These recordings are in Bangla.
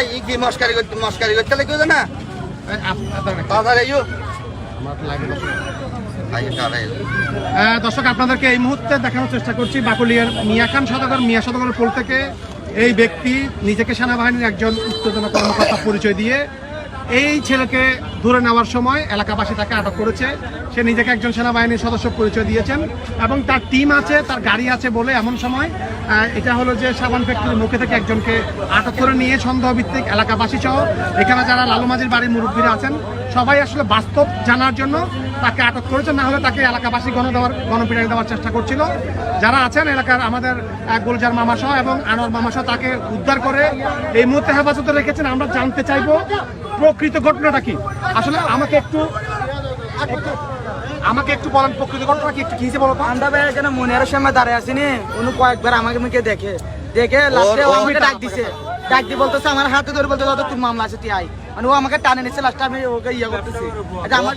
ভাই ই কি মস্কারি করতে মস্কারি করতে না? তাড়াতাড়ি আইও দর্শক আপনাদেরকে এই মুহূর্তে দেখানোর চেষ্টা করছি বাকুলিয়ার মিয়া খান সদাগর মিয়া সদাগরের পোল থেকে এই ব্যক্তি নিজেকে সেনাবাহিনীর একজন উত্তেজনা কর্মকর্তা পরিচয় দিয়ে এই ছেলেকে ধরে নেওয়ার সময় এলাকাবাসী তাকে আটক করেছে। সে নিজেকে একজন সেনাবাহিনীর সদস্য পরিচয় দিয়েছেন এবং তার টিম আছে, তার গাড়ি আছে বলে এমন সময় এটা হলো যে সাবান ফ্যাক্টরির মুখে থেকে একজনকে আটক করে নিয়ে সন্দেহ ভিত্তিক এলাকাবাসী সহ, এখানে যারা লালুমাজির বাড়ির মুরব্বীরা আছেন সবাই আসলে বাস্তব জানার জন্য তাকে আটক করেছে না হলে তাকে এলাকাবাসী গণ দেওয়ার গণপিটানি দেওয়ার চেষ্টা করছিল। যারা আছেন এলাকার আমাদের গুলজার মামা সহ এবং আনোয়ার মামা সহ তাকে উদ্ধার করে এই মুহূর্তে হেফাজতে রেখেছেন। আমরা জানতে চাইব প্রকৃত ঘটনাটা কি? আসলে আমাকে একটু একটু- আমাকে একটু বলেন প্রকৃত ঘটনা কি? একটু কি বলো ভাই এখানে মনের সামনে দাঁড়ায় আসিনি উনি কয়েকবার আমাকে মুখে দেখে দেখে লাস্টে আমাকে ডাক দিছে। ডাক দিয়ে বলতেছে আমার হাতে ধরে বলতে দাদা তুমি মামলা আছে তুই আই মানে ও আমাকে টানে নিচ্ছে লাস্টে আমি ওকে ইয়ে করতেছি। এটা আমার।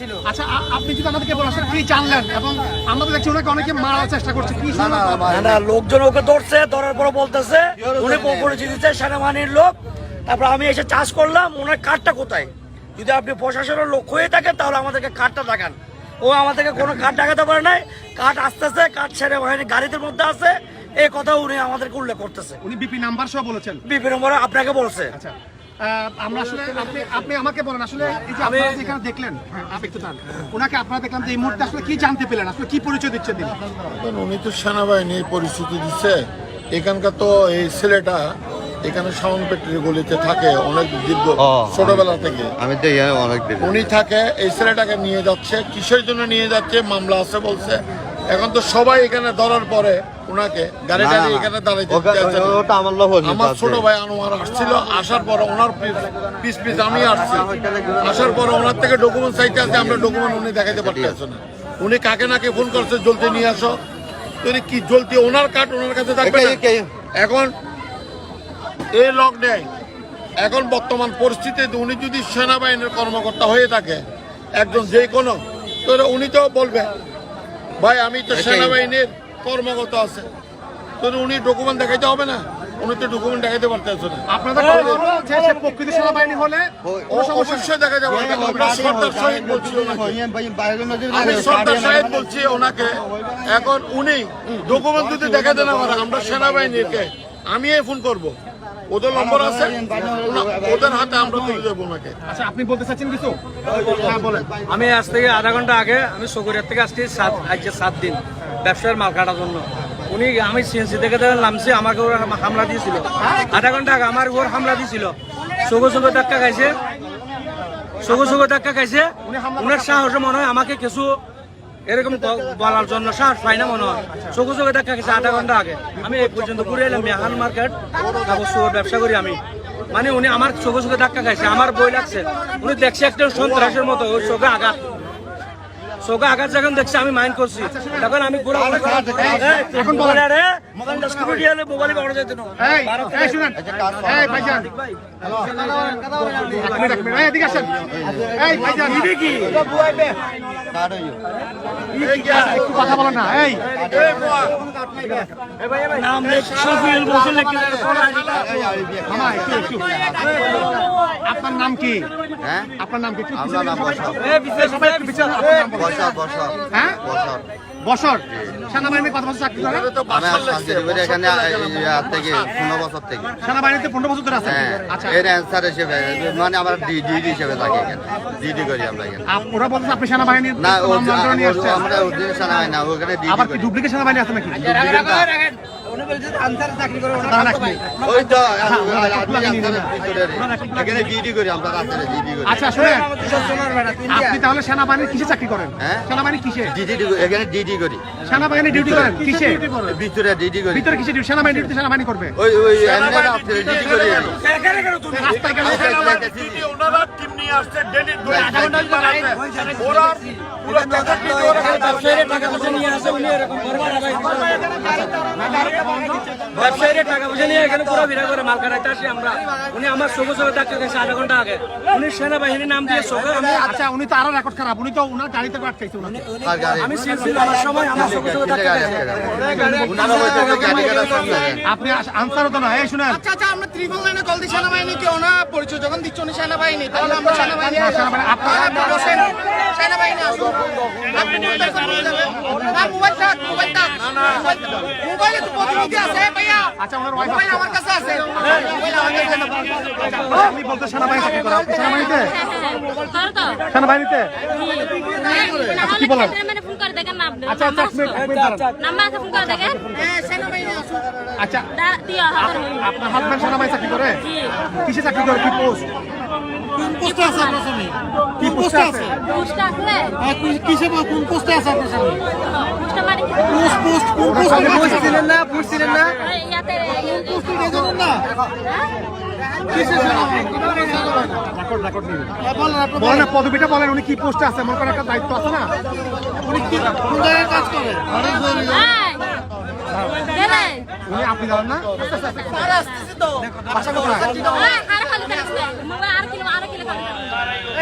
ছিল। আচ্ছা আপনি যদি আমাদেরকে বলেন কি জানলেন? এবং আমরা তো দেখছি ওনাকে অনেকে মারার চেষ্টা করছে কি না না লোকজন ওকে ধরছে ধরার পর বলতেছে। উনি পরিচিত সেনাবাহিনীর লোক। তারপর আমি এসে চাষ করলাম ওনার কার্ডটা কোথায়? যদি আপনি প্রশাসনের লোক হয়ে থাকেন তাহলে আমাদেরকে কার্ডটা দেখান। ও আমাদেরকে কোনো কার্ড দেখাতে পারে নাই। কার্ড আসতেছে কার্ড সেনাবাহিনীর গাড়িদের মধ্যে আছে। এই কথা উনি আমাদেরকে উল্লেখ করতেছে। উনি বিপি নাম্বার সহ বলেছেন। বিভিন্ন নম্বরে আপনাকে বলছে। আচ্ছা আহ, আমরা আসলে আপনি আপনি আমাকে বলেন আসলে এই যে আপনারা এখানে দেখলেন হ্যাঁ, আপনি একটু দাঁড়ান। ওনাকে আপনারা দেখলাম যে এই মুহূর্তে আসলে কি জানতে পেলেন আসলে কি পরিচয় দিচ্ছে দিন উনি তো সেনাবাহিনীর পরিস্থিতি দিচ্ছে। এখানকার তো এই ছেলেটা এখানে সাউন্ড গলিতে থাকে অনেক দীর্ঘ ছোটবেলা থেকে। আমি তো ইয়ে অনেক উনি থাকে এই ছেলেটাকে নিয়ে যাচ্ছে কিসের জন্য নিয়ে যাচ্ছে মামলা আছে বলছে। এখন তো সবাই এখানে ধরার পরে ওনাকে গাড়ি গাড়ি এখানে দাঁড়াইতে ওটা আমার লোক আমার ছোট ভাই আনোয়ার আসছিল আসার পরে ওনার পিস পিস আমি আসছি। আসার পরে ওনার থেকে ডকুমেন্ট চাইতে আছে আমরা ডকুমেন্ট উনি দেখাতে পারতেছে না। উনি কাকে নাকে ফোন করছে জলদি নিয়ে আসো। তো উনি কি জলদি ওনার কার্ড ওনার কাছে থাকবে এখন এই লক নেই। এখন বর্তমান পরিস্থিতিতে উনি যদি সেনাবাহিনীর কর্মকর্তা হয়ে থাকে একজন যে কোনো তো উনি তো বলবে ভাই আমি তো সেনাবাহিনীর কর্মকর্তা আছে। তো উনি ডকুমেন্ট দেখাইতে হবে না। উনি তো ডকুমেন্ট দেখাইতে পারতেছে না। আপনাদের কথা হলো যে সে প্রকৃত সেনাবাহিনী হলে ও কোনো সমস্যা নেই। অবশ্যই দেখা যাবে আমরা সর্দার সাহেব বলছি আমি সর্দার সাহেব বলছি ওনাকে এখন উনি ডকুমেন্ট যদি দেখাতে না পারে আমরা সেনাবাহিনীকে আমি ফোন করব। ওদের নম্বর আছে ওদের হাতে আমরা তুলে দেবো ওনাকে। আচ্ছা আপনি বলতে চাচ্ছেন কিছু? হ্যাঁ বলেন। আমি আজ থেকে আধা ঘণ্টা আগে আমি সগরিয়ার থেকে আসছি সাত আজকে সাত দিন। ব্যবসায়ের মাল কাটার জন্য। উনি আমি সিএনসি থেকে নামছি, আমাকে ওরা হামলা দিয়েছিল। আধা ঘণ্টা আগে আমার উপর হামলা দিয়েছিল। সগো সগো ধাক্কা খাইছে। সগো সগো ধাক্কা খাইছে। উনার সাহসে মনে হয় আমাকে কিছু এরকম বলার জন্য সাহস পাই না মনে হয়। চোখে চোখে দেখা গেছে আধা ঘণ্টা আগে। আমি এই পর্যন্ত ঘুরে এলাম, মেহান মার্কেট, তারপর ব্যবসা করি আমি। মানে উনি আমার চোখে চোখে ধাক্কা খাইছে, আমার বই লাগছে। উনি দেখছে একটা সন্ত্রাসের মতো ওই চোখে আঘাত। চোখে আঘাত যখন দেখছে আমি মাইন্ড করছি। তখন আমি পুরো এখন বলে রে মোবাইল সিকিউরিটি হলে মোবাইল পাওয়া যেত না এই এই শুনেন। এই ভাইজান এই, এদিকে আসেন। এই ভাইজান কি? একটু কথা বলেন না। এই। নাম শফিউল বসে লিখে মামা একটু একটু। আপনার নাম কি? হ্যাঁ? আপনার নাম কি? একটু আমরা নাম বসাও সবাই একটু বিচার আপনার নাম বলেন। বসাও হ্যাঁ। বছর সেনাবাহিনী কত বছর চাকরি করেন? আমি এখানে থেকে পনেরো বছর থেকে। সেনাবাহিনীতে পনেরো বছর ধরে আছেন হ্যাঁ। আচ্ছা। এর অ্যান্সার হিসেবে মানে আমার ডিডি হিসেবে থাকি এখানে। ডিডি করি আমরা এখানে। ওরা বলছে আপনি সেনাবাহিনীর না আমরা অরিজিনাল সেনাবাহিনী না ওখানে আবার কি ডুপ্লিকেট সেনাবাহিনী আছে নাকি? করি আচ্ছা শুনেন। আপনি তাহলে সেনাবাহিনীর কিসে চাকরি করেন? হ্যাঁ? সেনাবাহিনী কিসে? এখানে ডিডি করি। সেনাবাহিনী ডিউটি করেন? কিসে ভিতরে ডিডি করি ভিতরে কিসে ডিউটি সেনাবাহিনী ডিউটি সেনাবাহিনী করবে। ওই ওই ডিডি করি আমি। রাস্তায় গেলে যদি ওনারা টিম নিয়ে আসছে ডেলি দুই ঘণ্টা ধরে ওরা পুরো দিকে ওরা ব্যবসায়ীরা টাকা পয়সা নিয়ে আসে উনি এরকম ব্যবসায়ীরা টাকা পয়সা নিয়ে এখানে পুরো ভিড়া করে মাল কাটাইতে আসি আমরা। উনি আমার ধাক্কা গেছে আধা ঘণ্টা আগে। উনি সেনাবাহিনীর নাম দিয়ে চোখে আচ্ছা উনি তো আরও রেকর্ড খারাপ উনি তো উনার গাড়িতে আর গাড়ি। আমি আমার সময় আমার আপনি আনসারও তো না এই শুনেন আচ্ছা আচ্ছা আমরা ত্রিপল লাইনে কল দিই সেনাবাহিনী কেউ না পরিচয় যখন দিচ্ছ উনি সেনাবাহিনী তাহলে আমরা সেনাবাহিনী সেনাবাহিনী, আপনারা- আপনি বসেন সেনাবাহিনী আসুন আপনি মোবাইল বের করে যাবেন না মোবাইল থাক মোবাইল থাক মোবাইলে তো প্রতিনিধি আছে ভাইয়া আচ্ছা, ওনার মোবাইল আমার কাছে আছে মোবাইল আমার কাছে আপনি বলতে সেনাবাহিনী চাকরি করে আপনি সেনাবাহিনীতে সেনাবাহিনীতে কি বলেন? দেখেন না আপনি। আচ্ছা আচ্ছা এক মিনিট, এক নাম্বার আছে ফোন করে দেখেন। হ্যাঁ আচ্ছা। আপনার হাজবেন্ড সেনাবাহিনী চাকরি করে? কিসে চাকরি করে? কি পোস্ট? পোস্টে আছে আপনার স্বামী? কি পোস্টে আছে? পোস্টে আছে। কিসে কোন পোস্টে আছে আপনার স্বামী? পোস্টে মানে কি? পোস্ট পোস্ট কোন পোস্টে ছিলেন না পোস্ট ছিলেন না? ইয়াতে। না। হ্যাঁ? কিসে রেকর্ড রেকর্ড নিন বলেন পদবিটা বলেন উনি কি পোস্টে আছে? মনে করেন একটা দায়িত্ব আছে না? উনি কি কোন কাজ করে? উনি আপনি জানেন না? আসতেছি কোথায়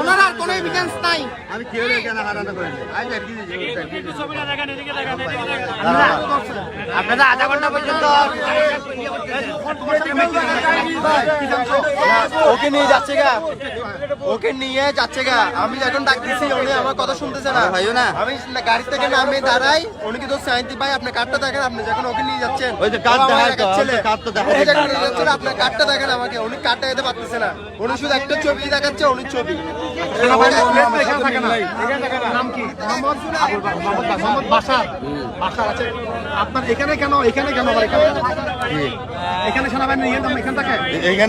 ওনার আর কোনো এভিডেন্স নাই। আমি কেউ কেন হারানো করিনি আজ আর কি আপনারা আধা ঘণ্টা পর্যন্ত ওকে নিয়ে যাচ্ছে গা। ওকে নিয়ে যাচ্ছে গা। আমি যখন ডাকতেছি উনি আমার কথা শুনতেছে না। ভাইও না। আমি গাড়ি থেকে নামে দাঁড়াই উনি কি কিন্তু সাইন্তি ভাই আপনার কার্ডটা দেখেন আপনি যখন ওকে নিয়ে যাচ্ছেন। ওই যে কার্ড তো, কার্ড তো আপনার কার্ডটা দেখেন আমাকে। উনি কার্ডটা দিতে পারতেছে না। উনি শুধু একটা ছবি দেখাচ্ছে উনি ছবি। এখানে আপনার কেন এখানে কেন এখানে সেনাবাহিনী এখানে থাকে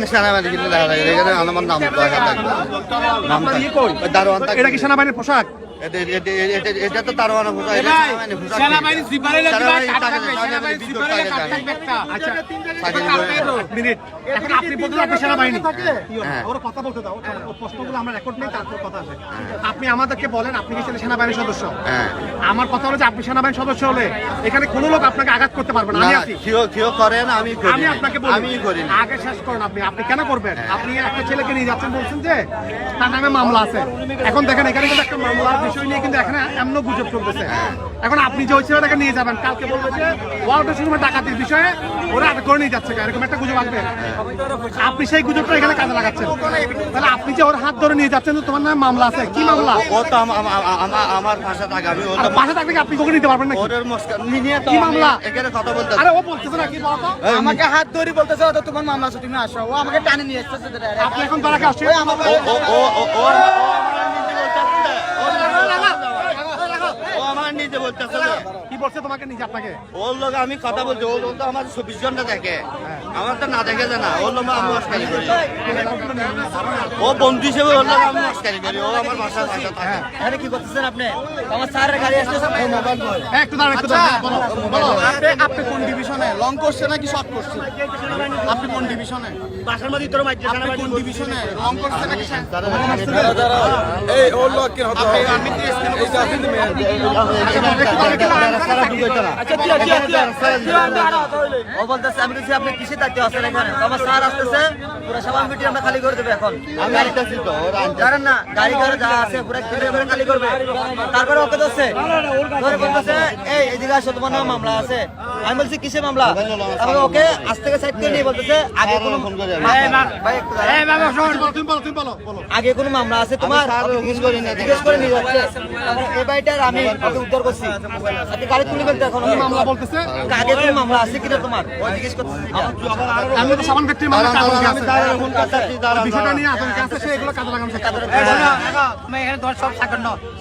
সেনাবাহিনী কিন্তু দেখা যায় এখানে আমার নাম দেখা থাকবে ইয়ে দারোয়ান এটা কি সেনাবাহিনীর পোশাক? এটা তো আচ্ছা মিনিট। আপনি বলতে আপনি সেনাবাহিনী। হ্যাঁ। ওর কথা বলতে দাও ওর- ওর প্রশ্নগুলো আমরা রেকর্ড নেই তারপর কথা আছে আপনি আমাদেরকে বলেন আপনি কি ছিলেন সেনাবাহিনীর সদস্য? হ্যাঁ। আমার কথা হলো যে আপনি সেনাবাহিনীর সদস্য হলে এখানে কোনো লোক আপনাকে আঘাত করতে পারবে না। না আমি আছি। আমি করি আমি আপনাকে বলি আমি করি না। আগে শেষ করেন আপনি। আপনি কেন করবেন? আপনি একটা ছেলেকে নিয়ে যাচ্ছেন বলছেন যে তার নামে মামলা আছে। এখন দেখেন এখানে কিন্তু একটা মামলার বিষয় নিয়ে কিন্তু এখানে এমন গুজব চলতেছে। এখন আপনি যে ওই ছেলেটাকে নিয়ে যাবেন কালকে বলবেন যে ডাকাতির বিষয়ে ওরা আটক করে নিয়ে যাচ্ছে এরকম একটা গুজব আসবে। আপনি সেই গুজবটা এখানে কাজে লাগাচ্ছেন। তাহলে আপনি যে ওর হাত ধরে নিয়ে যাচ্ছেন তোমার নামে মামলা আছে। কি মামলা? ও তো আম- আম- আম- আম- আমার ভাষা থাকে আমি ওর পাশে থাকলে আপনি ওকে নিতে পারবেন নাকি? ওদের মস্কান নিয়ে কি মামলা? এখানে কথা বলতে আরে ও বলতেছে না কি বলতো? আমাকে হাত ধরে বলতেছে "ও তো তোমার মামলা আছে তুমি আসো। ও আমাকে টানে নিয়ে এসেছে আপনি এখন তারাকে আসছে ও ও ও ও ও ও ও আমার নিজে বলতেছে কি বলছে তোমাকে নিজে আপনাকে? ওর লোক আমি কথা বলছি ওর তো আমার চব্বিশ ঘণ্টা দেখে। আমার তো না দেখে জানা ওর লোক আমি মস্কারি করি। ও বন্ধু হিসেবে ওর লোক আমি মস্কারি করি ও আমার থাকে। এখানে কি করতেছেন আপনি? আমার স্যারের গাড়ি আসতেছে একটু দাঁড়ান একটু দাঁড়ান বলো বলো। আপনি আপনি কোন ডিভিশনে লং করছে নাকি শর্ট করছে? আপনি কোন ডিভিশনে বাসার মধ্যে তোর মাইছে আপনি কোন ডিভিশনে লং করছে নাকি এই ওর লোক কি হতো আমি তো এসকে ও বলতেছে আমি বলছি আপনি কিসে দায়িত্ব আছেন এখানে আমার স্যার আসতেছে পুরো সবার মিটি আমরা খালি করে দেবো এখন আমি আইতাছি তো ওর আনতে জানেন না গাড়ি ঘরে যা আছে পুরো ঘুরে ঘুরে খালি করবে তারপরে ওকে ধরছে ধরে বলতেছে এই এদিকে আসো তোমার? নামে মামলা আছে আমি বলছি কিসে মামলা তারপরে ওকে আজ থেকে সাইড করে নিয়ে বলতেছে আগে কোনো আগে মামলা আছে তোমার জিজ্ঞেস করি নিয়ে যাচ্ছে। এই বাড়িটার আমি উদ্ধার করছি আপনি গাড়ি তুলে ফেলতে এখন কি মামলা বলতেছে আগে কোনো মামলা আছে কিনা তোমার ওই জিজ্ঞেস করতেছি আমি তো সামান ব্যক্তির মামলা বিষয়টা নিয়ে আতঙ্কে আছে সে এগুলো কাজে লাগানো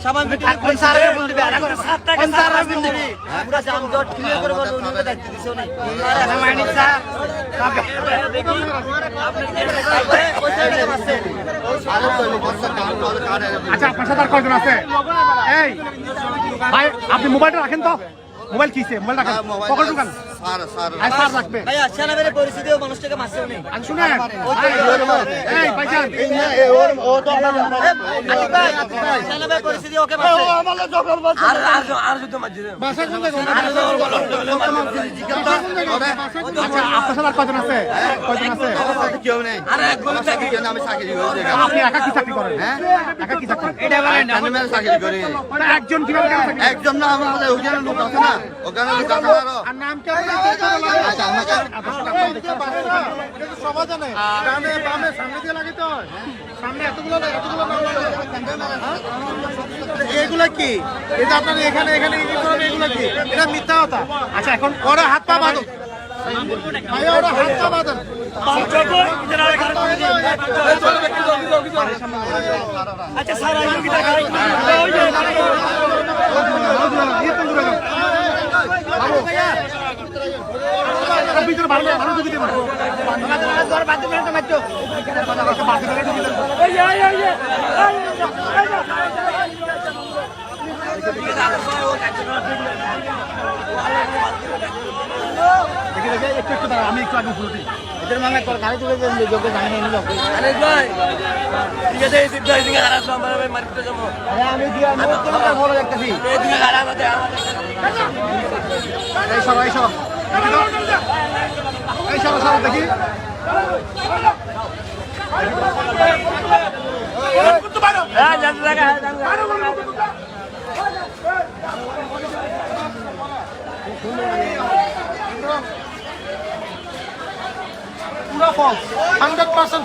সাবান বিটি কোন স্যারের বল দিবে আর কোন স্যারের বল দিবি পুরো জাম জট ক্লিয়ার করে বল উনি দায়িত্ব দিছে উনি আরে মাইনি স্যার আচ্ছা আপনার সাথে আর কয়জন আছে? এই ভাই আপনি মোবাইলটা রাখেন তো। মোবাইল কিসে মোবাইল রাখেন। পকেট ঢুকান। আছে? আছে? কেউ নেই। আপনি একা কি চাকরি করেন? হ্যাঁ? একা কি চাকরি এটা চাকরি করি। একজন কীভাবে একজন না আমাদের ওখানে লোক আছে না। ওখানে লোক আছে আর। নাম কি আচ্ছা এগুলো কি? এটা আপনার এখানে এখানে কি? এটা মিথ্যা কথা। আচ্ছা এখন ওরা হাত পা বাঁধো। ভাইয়া ওরা হাত পা বাঁধেন আচ্ছা স্যার আইলো কি টাকা ভিতরে ভালো ভালো ঢুকে দেবেন দেখি দেখি একটু একটু দাঁড়াও, আমি একটু আগে ফুলো দিই আরে ভাই ঠিক আছে এই সিদ্ধ এদিকে খারাপ নাম্বার আমি মারতে আমি দিয়া আমি তোমাকে বলে দেখতেছি এদিকে খারাপ আছে আমাদের এই সব এই দেখি। হান্ড্রেড পার্সেন্ট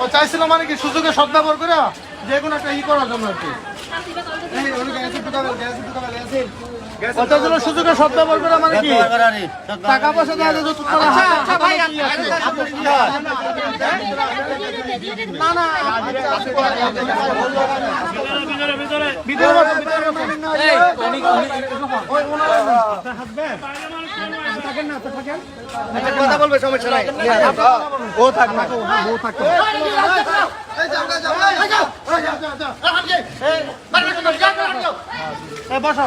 ও মানে কি সুযোগে সদ্ব্যবহার করে যে কোনো একটা ই করার জন্য আর কি। চাইছিল সুযোগে সদ্ব্যবহার করে মানে কি? টাকা পয়সা দেওয়া যায় তো তারা হাতে- হাতে কি আছে? না না কথা বলবে সমস্যা নাই। ও থাক না ও থাক বসো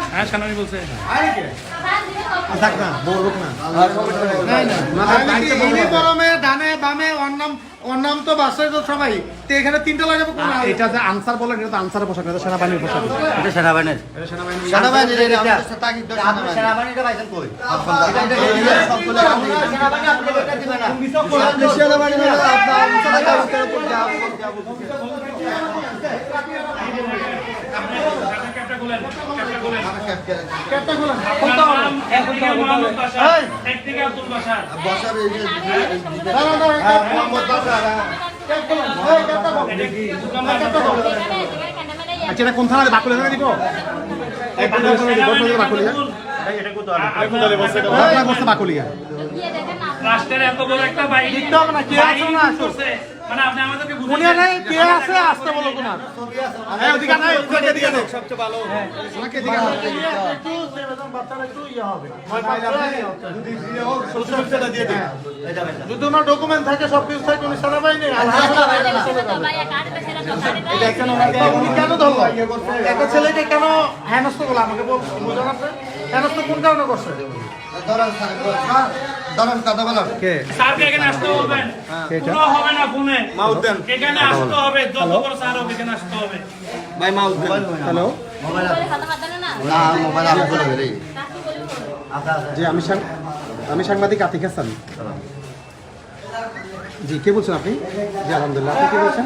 হ্যাঁ ইউনিফর্মে ডানে বামে ওর নাম তো বাসায় তো এখানে তিনটা লাগাবো কোন এটা আনসার বলে এটা তো আনসারের পোশাক এটা সেনাবাহিনীর পোশাক বসার এই। যে মোহাম্মদ বাসার আচ্ছা এটা কোন থানা বাকুলে থানা দিব? বাকুলিয়া রাষ্ট্রের এত বড় একটা বাহিনী। না কে আছে না আছে করছে। মানে আপনি আমাদেরকে বুঝে কে আছে আসতে বলো তোমার হ্যাঁ ওদিকে নাই ওদিকে দিকে দাও সবচেয়ে ভালো। ওনাকে দিকে দাও একটু বাচ্চারা একটু ইয়া হবে ভয় পাইলে যদি দিয়ে হোক সুরক্ষাটা দিয়ে দিন। যদি ওনার ডকুমেন্ট থাকে সব কিছু থাকে উনি সেনাবাহিনী দেখেন ওনাকে উনি কেন ধরলো একটা ছেলেকে কেন হেনস্থ করল? আমাকে বল- বোঝান হেনস্থ কোন কারণে করছে? হ্যালো? না? মোবাইল আমি জি আমি সাং- আমি সাংবাদিক আতিক হাসান। জি কে বলছেন আপনি? জি আলহামদুলিল্লাহ। আপনি কে বলছেন?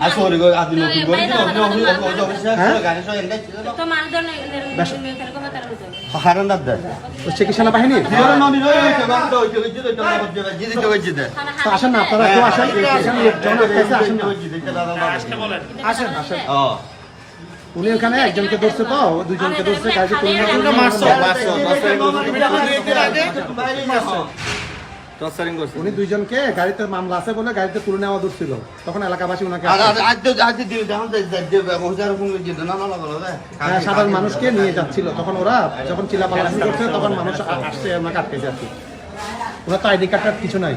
আর নতুন দাও না এটা কেউ নতুন দাও বাইরে আর সরি গো আদি নতুন করে দিন ওই ওই ওই অফিসার গাড়ি সব এন্ডাই ছিল তো মানুষজন এরকম একটা হারান দাদ দে তো সে কি সেনাবাহিনী দিওর ননি রই হইছে বান্দ হইছে হইছে তো না করতে জিদি তো হইছে দে তো আসেন না আপনারা কেউ আসেন আসেন আসেন আসেন ও উনি ওখানে একজনকে ধরছে তো দুজনকে ধরছে গাড়ি তুলে নিয়ে মারছো মারছো উনি দুইজনকে গাড়িতে মামলা আছে বলে গাড়িতে তুলে নেওয়া ধরছিল তখন এলাকাবাসী ওনাকে আজ আজ আজ আজ দিন দেখুন যে মহিলার ফোন করে দিতে না না না বলো হ্যাঁ, সাধারণ মানুষকে নিয়ে যাচ্ছিল। তখন ওরা যখন চিলাপালা করছে তখন মানুষ আসছে ওনাকে আটকে যাচ্ছে ওরা তো আইডি কার্ড কিছু নাই।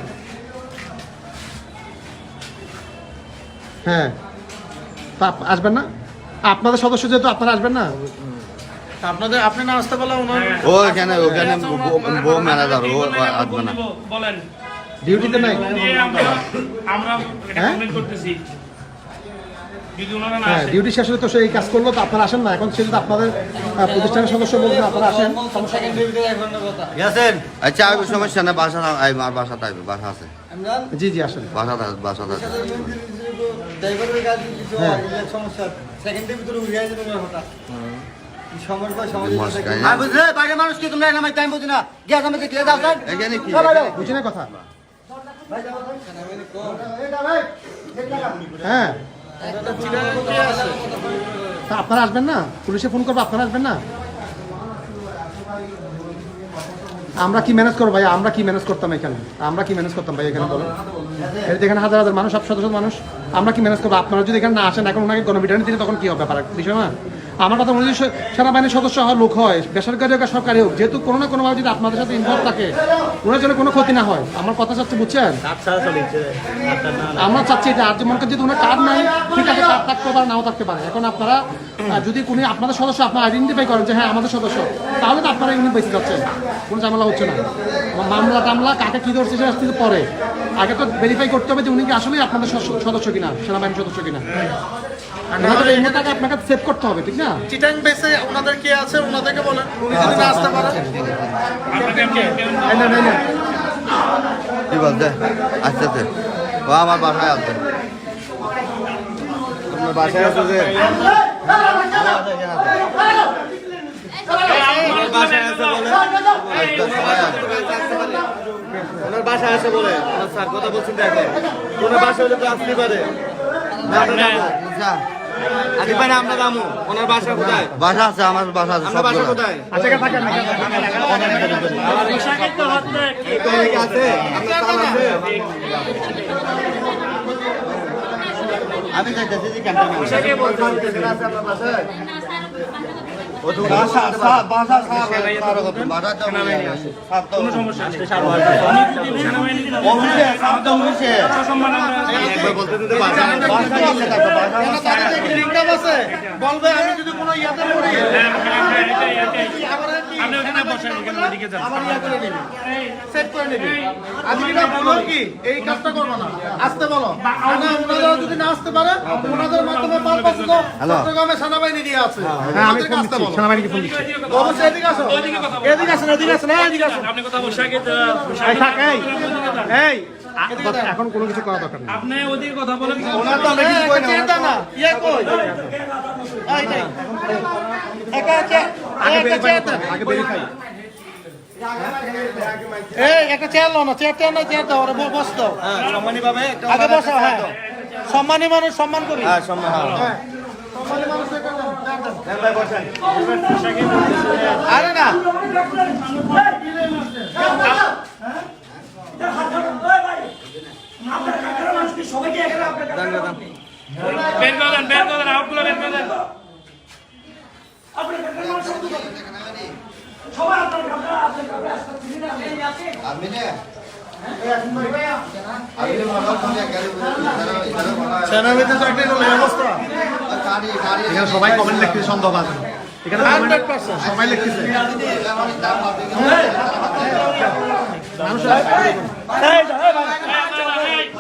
হ্যাঁ। তা আপ- আসবেন না? আপনাদের সদস্য যেহেতু আপনারা আসবেন না? আপনাদের আপনি না আসতে পারলে ওনার ও এখানে ওখানে বউ ম্যানেজার ও আসবে না বলেন ডিউটিতে নাই? আমরা হ্যাঁ? করতেছি। হ্যাঁ ডিউটি শেষ হলে তো সেই কাজ করল তো আপনারা আসেন না। এখন সেটা আপনাদের প্রতিষ্ঠানের সদস্য আপনারা আসেন। সমস্যা আচ্ছা আমি সমস্যা না বাসা আই আমার বাসা আছে। জি জি আসেন। বাসা বাসা আছে। হ্যাঁ। বুঝলে বাইরের মানুষ কি তোমরা হ্যাঁ। আপনারা আসবেন না? পুলিশে ফোন করব আপনারা আসবেন না? আমরা কি ম্যানেজ করব ভাই? আমরা কি ম্যানেজ করতাম এখানে? আমরা কি ম্যানেজ করতাম ভাই এখানে বলেন এই যে এখানে হাজার হাজার মানুষ সব শত শত মানুষ আমরা কি ম্যানেজ করব? আপনারা যদি এখানে না আসেন এখন ওনাকে গণবিধানে দিলে তখন কি হবে? ব্যাপার বিষয় না? আমার কথা মনে যে সেনাবাহিনীর সদস্য হওয়ার লোক হয় বেসরকারি হোক সরকারি হোক যেহেতু কোনো না কোনোভাবে যদি আপনাদের সাথে ইনভলভ থাকে ওনার জন্য কোনো ক্ষতি না হয়। আমার কথা চাচ্ছে বুঝছেন? আমরা চাচ্ছি এটা আর যেমন করে যদি ওনার কার্ড নাই ঠিক আছে কার্ড থাকতে পারে নাও থাকতে পারে। এখন আপনারা যদি কোনো আপনাদের সদস্য আপনারা আইডেন্টিফাই করেন যে হ্যাঁ আমাদের সদস্য তাহলে তো আপনারা ইউনিট বেঁচে যাচ্ছেন। কোনো ঝামেলা হচ্ছে না। আমার মামলা টামলা কাকে কী ধরছে সেটা আসতে পরে। আগে তো ভেরিফাই করতে হবে যে উনি কি আসলেই আপনাদের সদস্য কিনা সেনাবাহিনীর সদস্য কিনা। ওনাদের এই মুহূর্তে আপনাকে সেভ করতে হবে ঠিক না চিটাং বেসে ওনাদের কে আছে ওনাদেরকে বলেন উনি যদি না আসতে পারেন এই কি বলতে আচ্ছা আচ্ছা ও আমার বাসায় আসবে আপনার বাসায় আছে যে ওনার বাসায় আসে বলে ওনার স্যার কথা বলছেন দেখো ওনার বাসা হলে তো আসতে পারে আদি ভাই আমরা দামু ওনার বাসা কোথায়? বাসা আছে আমার বাসা আছে আপনার বাসা কোথায়? আচ্ছা এখানে থাকেন, কি আছে আপনার তাল আছে আমি যাইতেছি যে ক্যান্টিনে বাসা আপনার বাসা বলবে আমি যদি কোনো ইয়াতে পড়ি আপনি ওখানে বসেন ওখানে ওদিকে যান। সেট করে নিবি। আমি এটা বলো কি এই কাজটা করব না। আসতে বলো। না ওনারা যদি না আসতে পারে ওনাদের মাধ্যমে পার পারপাস তো চট্টগ্রামে সেনাবাহিনী দিয়ে আছে। হ্যাঁ আমি ফোন দিচ্ছি সেনাবাহিনীকে ফোন দিচ্ছি। অবশ্যই এদিকে আসো। এদিকে আসেন এদিকে আসেন এদিকে আসেন আপনি কথা বসে আগে এই থাক এই। এখন কোনো কিছু করা দরকার নেই। আপনি ওদিকে কথা বলেন। ওনার তো আমরা কিছু কই না না ইয়ে কই? এই নেই একা আগে আগে এই একটা চেয়ার লো না চেয়ার না চেয়ার দাও বস দাও সম্মানী একটা আগে বসো হ্যাঁ। সম্মানী মানুষ সম্মান করি। হ্যাঁ সম্মান হ্যাঁ। সম্মানী মানুষ চেয়ার দেন, চেয়ার দেন। হ্যাঁ ভাই বসেন আরে না বের করে দেন বের করে দেন আউটগুলো বের করে দেন আমি না আমি ভালো করে গাড়ি ইধারে বলা সেনাবাহিনীতে চাকরি করলে অবস্থা এখানে সবাই কমেন্ট লিখতে সন্দেহ আছে এখানে সবাই লিখতেছে আম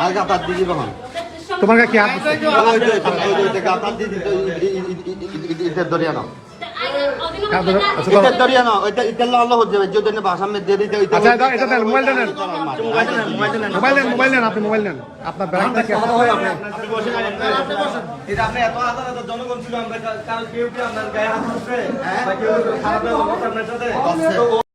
আর গাতার দিদি তখন তোমার কি হাত গাতার দিদি ইটের দরিয়া না আপনার ব্যাংক থেকে জনগণ ছিল